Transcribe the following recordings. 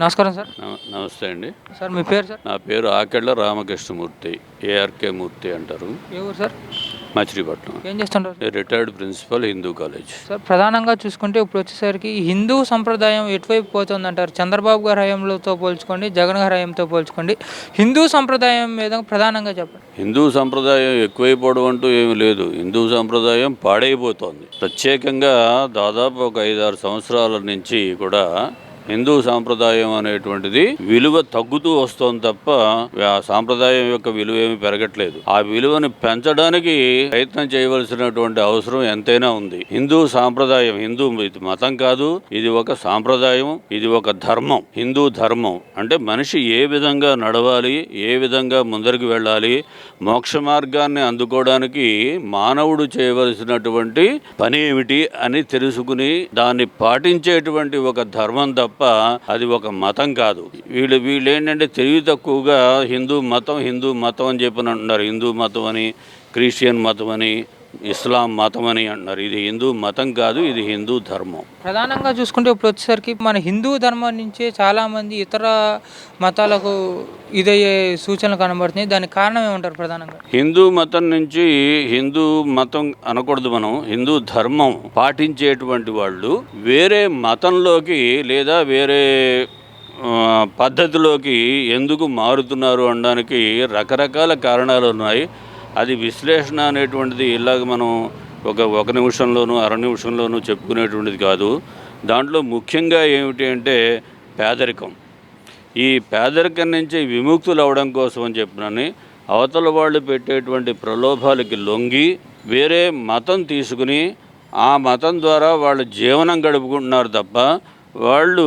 నమస్కారం సార్. నమ- నమస్తే అండి. సార్ మీ పేరు సార్? నా పేరు ఆకెళ్ళ రామకృష్ణమూర్తి ఏఆర్కే మూర్తి అంటారు. సార్? మచిలీపట్నం. ఏం చేస్తుంటారు retired principal Hindu college. Sir ప్రధానంగా చూసుకుంటే ఇప్పుడు వచ్చేసరికి హిందూ సంప్రదాయం ఎటువైపు పోతుంది అంటారు చంద్రబాబు గారి హయాంలోతో పోల్చుకోండి జగన్ గారి హయాంతో పోల్చుకోండి. హిందూ సంప్రదాయం మీద ప్రధానంగా చెప్పండి. హిందూ సంప్రదాయం ఎక్కువైపోవడం అంటూ ఏమీ లేదు. హిందూ సంప్రదాయం పాడైపోతోంది. ప్రత్యేకంగా దాదాపు ఒక ఐదారు సంవత్సరాల నుంచి కూడా హిందూ సాంప్రదాయం అనేటువంటిది విలువ తగ్గుతూ వస్తుంది తప్ప ఆ సాంప్రదాయం యొక్క విలువ ఏమి పెరగట్లేదు. ఆ విలువను పెంచడానికి ప్రయత్నం చేయవలసినటువంటి అవసరం ఎంతైనా ఉంది. హిందూ సాంప్రదాయం హిందూ ఇది మతం కాదు ఇది ఒక సాంప్రదాయం ఇది ఒక ధర్మం. హిందూ ధర్మం అంటే మనిషి ఏ విధంగా నడవాలి ఏ విధంగా ముందరికి వెళ్ళాలి మోక్ష మార్గాన్ని అందుకోవడానికి మానవుడు చేయవలసినటువంటి పని ఏమిటి అని తెలుసుకుని దాన్ని పాటించేటువంటి ఒక ధర్మం తప్ప తప్ప అది ఒక మతం కాదు. వీళ్ళు వీళ్ళు ఏంటంటే తెలివి తక్కువగా హిందూ మతం హిందూ మతం అని చెప్పి అంటున్నారు. హిందూ మతం అని క్రిస్టియన్ మతం అని ఇస్లాం మతం అని అంటున్నారు ఇది హిందూ మతం కాదు ఇది హిందూ ధర్మం. ప్రధానంగా చూసుకుంటే ఇప్పుడు వచ్చేసరికి మన హిందూ ధర్మం నుంచే చాలామంది ఇతర మతాలకు ఇదయ్యే సూచనలు కనబడుతున్నాయి. దానికి కారణం ఏమంటారు ప్రధానంగా? హిందూ మతం నుంచి హిందూ మతం అనకూడదు మనం. హిందూ ధర్మం పాటించేటువంటి వాళ్ళు వేరే మతంలోకి లేదా వేరే పద్ధతిలోకి ఎందుకు మారుతున్నారు అనడానికి రకరకాల కారణాలు ఉన్నాయి. అది విశ్లేషణ అనేటువంటిది ఇలాగ మనం ఒక ఒక నిమిషంలోనూ అర నిమిషంలోనూ చెప్పుకునేటువంటిది కాదు. దాంట్లో ముఖ్యంగా ఏమిటి అంటే పేదరికం. ఈ పేదరికం నుంచి విముక్తులు అవడం కోసం అని చెప్పినని అవతల వాళ్ళు పెట్టేటువంటి ప్రలోభాలకి లొంగి వేరే మతం తీసుకుని ఆ మతం ద్వారా వాళ్ళు జీవనం గడుపుకుంటున్నారు తప్ప వాళ్ళు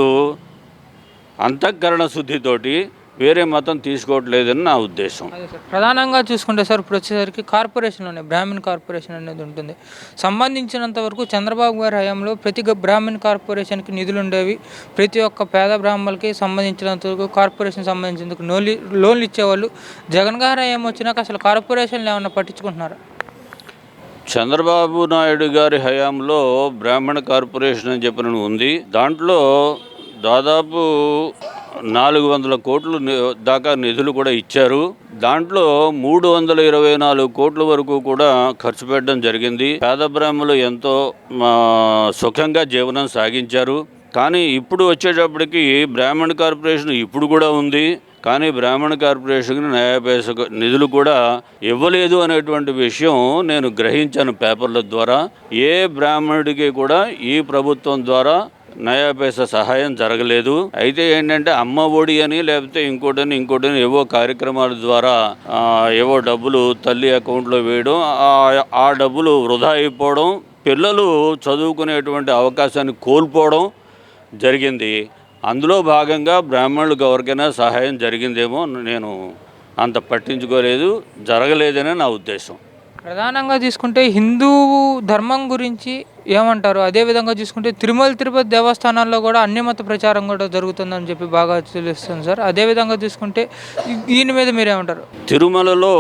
అంతఃకరణ శుద్ధితోటి వేరే మతం తీసుకోవట్లేదని నా ఉద్దేశం. ప్రధానంగా చూసుకుంటే సార్ ఇప్పుడు వచ్చేసరికి కార్పొరేషన్లు ఉన్నాయి బ్రాహ్మణ్ కార్పొరేషన్ అనేది ఉంటుంది. సంబంధించినంత వరకు చంద్రబాబు గారి హయాంలో ప్రతి బ్రాహ్మణ్ కార్పొరేషన్కి నిధులు ఉండేవి. ప్రతి ఒక్క పేద బ్రాహ్మణులకి సంబంధించినంత వరకు కార్పొరేషన్ సంబంధించినందుకు లోన్లు లోన్లు ఇచ్చేవాళ్ళు. జగన్ గారి హయాం వచ్చినాక అసలు కార్పొరేషన్లు ఏమన్నా పట్టించుకుంటున్నారా? చంద్రబాబు నాయుడు గారి హయాంలో బ్రాహ్మణ కార్పొరేషన్ అని చెప్పిన ఉంది. దాంట్లో దాదాపు నాలుగు వందల కోట్లు దాకా నిధులు కూడా ఇచ్చారు. దాంట్లో మూడు వందల ఇరవై నాలుగు కోట్ల వరకు కూడా ఖర్చు పెట్టడం జరిగింది. పేద బ్రాహ్మణులు ఎంతో సుఖంగా జీవనం సాగించారు. కానీ ఇప్పుడు వచ్చేటప్పటికి బ్రాహ్మణ కార్పొరేషన్ ఇప్పుడు కూడా ఉంది. కానీ బ్రాహ్మణ కార్పొరేషన్కి న్యాయ నిధులు కూడా ఇవ్వలేదు అనేటువంటి విషయం నేను గ్రహించాను పేపర్ల ద్వారా. ఏ బ్రాహ్మణుడికి కూడా ఈ ప్రభుత్వం ద్వారా నయా పైసా సహాయం జరగలేదు. అయితే ఏంటంటే అమ్మ ఒడి అని లేకపోతే ఇంకోటని ఇంకోటని ఏవో కార్యక్రమాల ద్వారా ఏవో డబ్బులు తల్లి అకౌంట్లో వేయడం ఆ- ఆ డబ్బులు వృధా అయిపోవడం పిల్లలు చదువుకునేటువంటి అవకాశాన్ని కోల్పోవడం జరిగింది. అందులో భాగంగా బ్రాహ్మణులకు ఎవరికైనా సహాయం జరిగిందేమో నేను అంత పట్టించుకోలేదు. జరగలేదనే నా ఉద్దేశం. ప్రధానంగా తీసుకుంటే హిందూ ధర్మం గురించి ఏమంటారు? అదే విధంగా చూసుకుంటే తిరుమల తిరుపతి దేవస్థానాల్లో కూడా అన్యమత ప్రచారం కూడా జరుగుతుందని చెప్పి బాగా తెలుస్తుంది సార్. అదే విధంగా చూసుకుంటే దీని మీద మీరేమంటారు? తిరుమలలో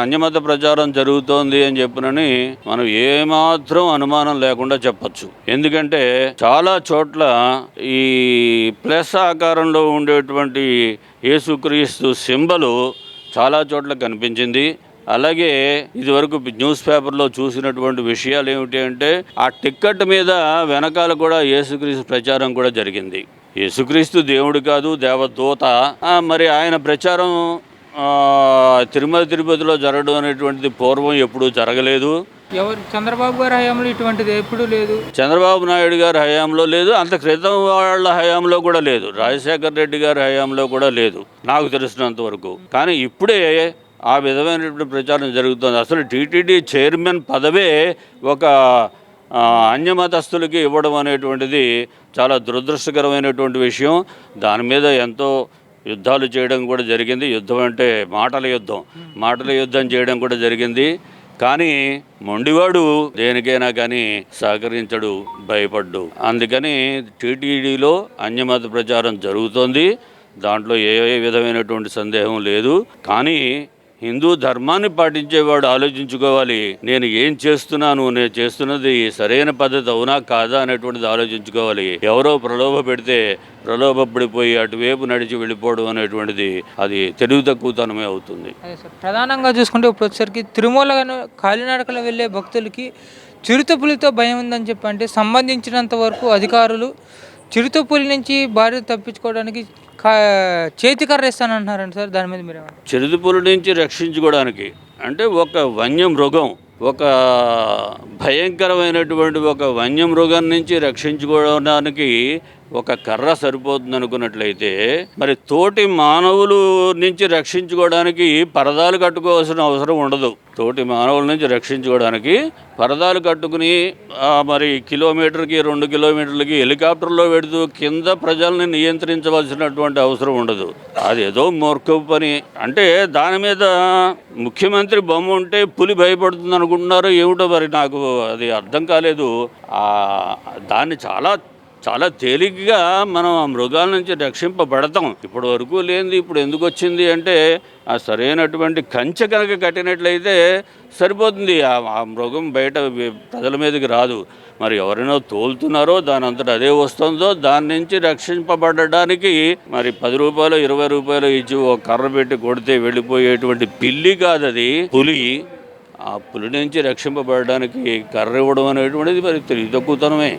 అన్యమత ప్రచారం జరుగుతోంది అని చెప్పినని మనం ఏమాత్రం అనుమానం లేకుండా చెప్పచ్చు. ఎందుకంటే చాలా చోట్ల ఈ ప్లస్ ఆకారంలో ఉండేటువంటి యేసుక్రీస్తు సింబలు చాలా చోట్ల కనిపించింది. అలాగే ఇదివరకు న్యూస్ పేపర్లో చూసినటువంటి విషయాలు ఏమిటి అంటే ఆ టిక్కెట్ మీద వెనకాల కూడా యేసుక్రీస్తు ప్రచారం కూడా జరిగింది. యేసుక్రీస్తు దేవుడు కాదు దేవదూత. మరి ఆయన ప్రచారం తిరుమల తిరుపతిలో జరగడం అనేటువంటిది పూర్వం ఎప్పుడూ జరగలేదు. ఎవరు? చంద్రబాబు గారి హయాంలో ఇటువంటిది ఎప్పుడూ లేదు. చంద్రబాబు నాయుడు గారి హయాంలో లేదు అంత క్రితం వాళ్ళ హయాంలో కూడా లేదు. రాజశేఖర రెడ్డి గారి హయాంలో కూడా లేదు నాకు తెలిసినంత వరకు. కానీ ఇప్పుడే ఆ విధమైనటువంటి ప్రచారం జరుగుతుంది. అసలు టీటీడీ చైర్మన్ పదవే ఒక అన్యమతస్తులకి ఇవ్వడం అనేటువంటిది చాలా దురదృష్టకరమైనటువంటి విషయం. దాని మీద ఎంతో యుద్ధాలు చేయడం కూడా జరిగింది. యుద్ధం అంటే మాటల యుద్ధం. మాటల యుద్ధం చేయడం కూడా జరిగింది. కానీ మొండివాడు దేనికైనా కానీ సహకరించడు భయపడ్డు. అందుకని టీటీడీలో అన్యమత ప్రచారం జరుగుతోంది. దాంట్లో ఏ ఏ విధమైనటువంటి సందేహం లేదు. కానీ హిందూ ధర్మాన్ని పాటించేవాడు ఆలోచించుకోవాలి. నేను ఏం చేస్తున్నాను? నేను చేస్తున్నది సరైన పద్ధతి అవునా? కాదా? అనేటువంటిది ఆలోచించుకోవాలి. ఎవరో ప్రలోభ పెడితే ప్రలోభపడిపోయి అటువైపు నడిచి వెళ్ళిపోవడం అనేటువంటిది అది తెలివి తక్కువతనమే అవుతుంది. ప్రధానంగా చూసుకుంటే ఇప్పుడు వచ్చేసరికి తిరుమల కాలినడకలో వెళ్ళే భక్తులకి చిరుతపులితో భయం ఉందని చెప్పి అంటే సంబంధించినంత వరకు అధికారులు చిరుతపులి నుంచి భార్య తప్పించుకోవడానికి కా చేతికర్ర ఇస్తానంటున్నారండి సార్. దాని మీద మీరు చిరుతపులి నుంచి రక్షించుకోవడానికి అంటే ఒక వన్య మృగం ఒక భయంకరమైనటువంటి ఒక వన్య మృగం నుంచి రక్షించుకోవడానికి ఒక కర్ర సరిపోతుంది అనుకున్నట్లయితే మరి తోటి మానవులు నుంచి రక్షించుకోవడానికి పరదాలు కట్టుకోవాల్సిన అవసరం ఉండదు. తోటి మానవుల నుంచి రక్షించుకోవడానికి పరదాలు కట్టుకుని మరి కిలోమీటర్కి రెండు కిలోమీటర్లకి హెలికాప్టర్లో పెడుతూ కింద ప్రజల్ని నియంత్రించవలసినటువంటి అవసరం ఉండదు. అది ఏదో మూర్ఖపు పని. అంటే దాని మీద ముఖ్యమంత్రి బొమ్మ ఉంటే పులి భయపడుతుంది అనుకుంటున్నారు ఏమిటో మరి నాకు అది అర్థం కాలేదు. దాన్ని చాలా చాలా తేలిగ్గా మనం ఆ మృగాల నుంచి రక్షింపబడతాం. ఇప్పటి వరకు లేనిది ఇప్పుడు ఎందుకు వచ్చింది అంటే ఆ సరైనటువంటి కంచె కనుక కట్టినట్లయితే సరిపోతుంది. ఆ మృగం బయట ప్రజల మీదకి రాదు. మరి ఎవరైనా తోలుతున్నారో దాని అంతటా అదే వస్తుందో దాని నుంచి రక్షింపబడడానికి మరి పది రూపాయలు ఇరవై రూపాయలు ఇచ్చి ఒక కర్ర పెట్టి కొడితే వెళ్ళిపోయేటువంటి పిల్లి కాదు అది. పులి ఆ పులి నుంచి రక్షింపబడడానికి కర్ర ఇవ్వడం అనేటువంటిది మరి తెలివి తక్కువతనమే